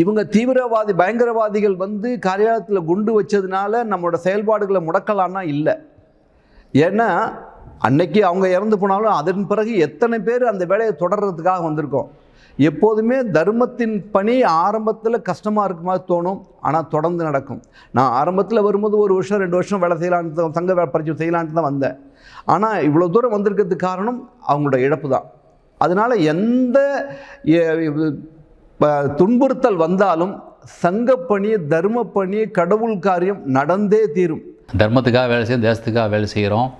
இவங்க தீவிரவாதி பயங்கரவாதிகள் வந்து காரியாலயத்தில் குண்டு வச்சதுனால நம்மளோட செயல்பாடுகளை முடக்கலான்னா இல்லை. ஏன்னா அன்னைக்கு அவங்க இறந்து போனாலும் அதன் பிறகு எத்தனை பேர் அந்த வேலையை தொடர்றதுக்காக வந்திருக்கோம். எப்போதுமே தர்மத்தின் பணி ஆரம்பத்தில் கஷ்டமாக இருக்க மாதிரி தோணும் ஆனால் தொடர்ந்து நடக்கும். நான் ஆரம்பத்தில் வரும்போது ஒரு வருஷம் ரெண்டு வருஷம் வேலை செய்யலான்னு தான் சங்க வேலை பரிச்சை செய்யலான்ட்டு தான் வந்தேன். ஆனால் இவ்வளோ தூரம் வந்திருக்கிறதுக்கு காரணம் அவங்களோட இழப்பு தான் அதனால் எந்த துன்புறுத்தல் வந்தாலும் சங்கப்பணி தர்மப்பணி கடவுள் காரியம் நடந்தே தீரும். தர்மத்துக்காக வேலை செய்யும் தேசத்துக்காக வேலை செய்கிறோம்.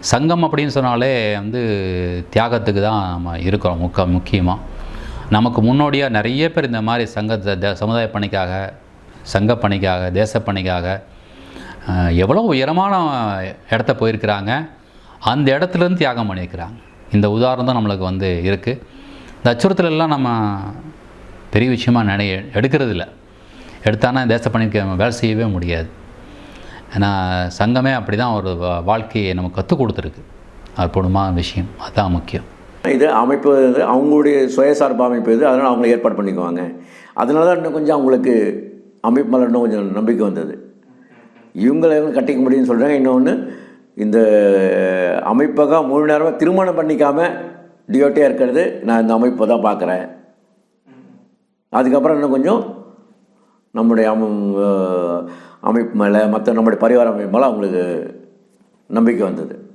சங்கம் அப்படின்னு சொன்னாலே வந்து தியாகத்துக்கு தான் நம்ம இருக்கிறோம் முக்க முக்கியமாக நமக்கு முன்னோடியாக நிறைய பேர் இந்த மாதிரி சங்க த- சமுதாய பணிக்காக சங்க பணிக்காக தேச பணிக்காக எவ்வளோ உயரமான இடத்த போயிருக்கிறாங்க. அந்த இடத்துலேருந்து தியாகம் பண்ணியிருக்கிறாங்க. இந்த உதாரணம் தான் நம்மளுக்கு வந்து இருக்குது இந்த அச்சுறுத்தலெல்லாம் நம்ம பெரிய விஷயமாக நினை எடுக்கிறது இல்லை எடுத்தானா தேச பணிக்கு வேலை செய்யவே முடியாது. ஏன்னா சங்கமே அப்படி தான் ஒரு வா- வாழ்க்கையை நமக்கு கற்றுக் கொடுத்துருக்கு. அற்புதமான விஷயம். அதுதான் முக்கியம். இது அமைப்பு இது அவங்களுடைய சுயசார்பு அமைப்பு இது. அதனால் அவங்க ஏற்பாடு பண்ணிக்குவாங்க. அதனால தான் இன்னும் கொஞ்சம் அவங்களுக்கு அமைப்பு மேலே இன்னும் கொஞ்சம் நம்பிக்கை வந்தது. இவங்களை கட்டிக்க முடியும்னு சொல்கிறாங்க இன்னொன்று இந்த அமைப்பகம் முழு நேரமாக திருமணம் பண்ணிக்காமல் டியோட்டியாக இருக்கிறது. நான் இந்த அமைப்பை தான் பார்க்குறேன். அதுக்கப்புறம் இன்னும் கொஞ்சம் நம்முடைய அமைப்பு மேலே மற்ற நம்முடைய பரிவார அமைப்பு மேலே அவங்களுக்கு நம்பிக்கை வந்தது.